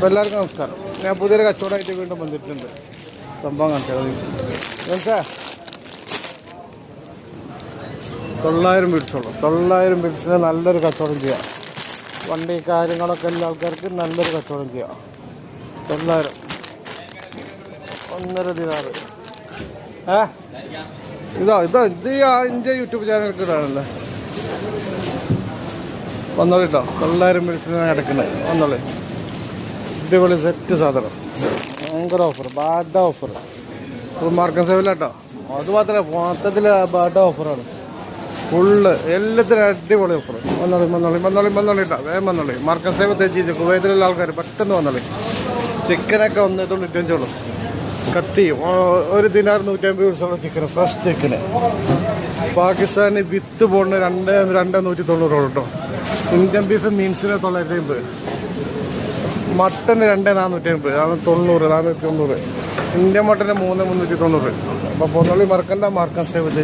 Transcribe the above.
അപ്പോൾ എല്ലാവർക്കും നമസ്കാരം. ഞാൻ പുതിയൊരു കച്ചവടമായിട്ട് വീണ്ടും വന്നിട്ടുണ്ട്. സംഭവം കാണിച്ചാൽ തൊള്ളായിരം ബിഡ്സുള്ളൂ തൊള്ളായിരം ബിഡ്സിന് നല്ലൊരു കച്ചവടം ചെയ്യാം. വണ്ടി കാര്യങ്ങളൊക്കെ എല്ലാ ആൾക്കാർക്ക് നല്ലൊരു കച്ചവടം ചെയ്യാം. തൊള്ളായിരം. ഒന്നര ദിനാറ്. ഏ? ഇതാ ഇതാ ഇത് അഞ്ച് യൂട്യൂബ് ചാനൽ ഇടാണല്ലേ വന്നോളിട്ടോ തൊള്ളായിരം മിനിറ്റ്സിന് കിടക്കുന്നത് വന്നോളി. അടിപൊളി സെറ്റ് സാധനം. ഭയങ്കര ഓഫർ ബാഡ ഓഫർ ഫുൾ സേവില്ല കേട്ടോ അത് മാത്രമേ മൊത്തത്തിൽ ബാഡ ഓഫറാണ് ഫുള്ള് എല്ലാത്തിനും അടിപൊളി ഓഫർ വന്നോളി വന്നോളി വന്നോളി വന്നോളി കേട്ടോ വേഗം വന്നോളി. മാർക്കൻ സേവ് തേച്ച് കുവൈത്തിലുള്ള ആൾക്കാർ പെട്ടെന്ന് വന്നോളി. ചിക്കനൊക്കെ ഒന്നേ തൊണ്ണൂറ്റഞ്ചോളൂ കത്തി. ഒരു ദിനാർ നൂറ്റമ്പത് ദിവസമുള്ള ചിക്കൻ ഫ്രഷ് ചിക്കന് പാകിസ്ഥാന് വിത്ത് പോണ് രണ്ട് രണ്ട് നൂറ്റി തൊണ്ണൂറോളം ഇന്ത്യൻ ബീഫ് മീൻസിന് തൊള്ളായിരത്തി അമ്പത്. മട്ടന് രണ്ട് നാനൂറ്റി അമ്പത് നാനൂറ്റി തൊണ്ണൂറ് നാനൂറ്റി തൊണ്ണൂറ്. ഇന്ത്യൻ മട്ടന് മൂന്ന് മുന്നൂറ്റി തൊണ്ണൂറ്. അപ്പോൾ പൊന്നോളി മറക്കണ്ട മാർക്കൻസ് സേവ് ദ